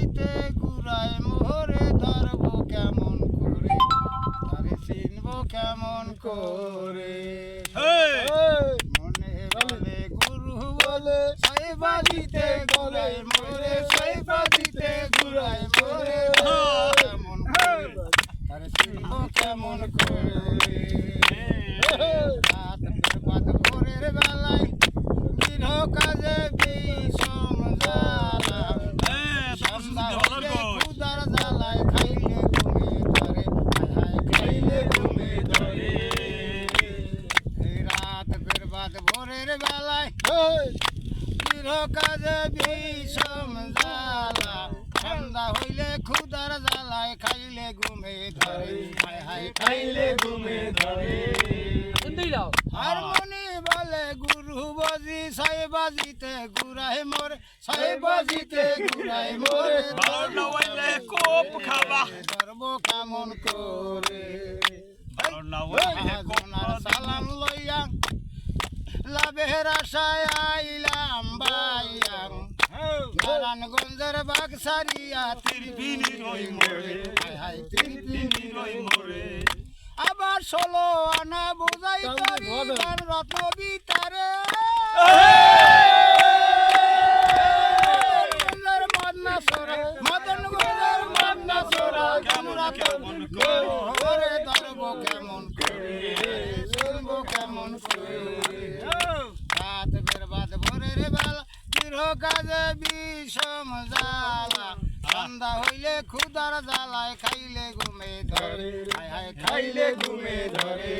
নদীতে ঘুরায় মোহরে ধরব কেমন করে? তারে চিনব কেমন করে? মনে বলে গুরু বলে সেই বাজিতে গলে মোরে সেই বাজিতে ঘুরায় মোরে কেমন করে? তারে চিনব কেমন করে? রাত বাদ ভোরের বেলায় দিন কাজ বেলায় বিষম জ্বালা। হইলে ক্ষুধার জ্বালায় খাইলে ঘুমে ধরে। হায় হায় খাইলে ঘুমে ধরে। হারমোনি বলে গুরু বাজি সাই বাজিতে ঘুরাই মোরে। সাই বাজিতে ঘুরাই মোরে। ভালো কোপ খাবা। ধর্ম কেমন করে ভালো না হইলে কোপ হাজনার সালাম লইয়া লাভের আশায় আইলাম নারায়ণগঞ্জের রই মোরে। হায় তিরপিনি রই মোরে। আবার ষোলো আনা বোঝাই করি গান রত্ন বিতারে। কেমন করে? ধরব কেমন করে? কেমন করে রাত বেরবাদ ভোরের বেলা গৃহ কাজে বিষম জ্বালা। সন্ধ্যা হইলে ক্ষুদার জ্বালায় খাইলে ঘুমে ধরে। হায় হায় খাইলে ঘুমে ধরে।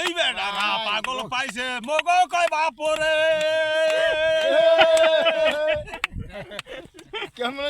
এই বেটারা পাগল পাইছে মগ কয় বাপরে? কেমন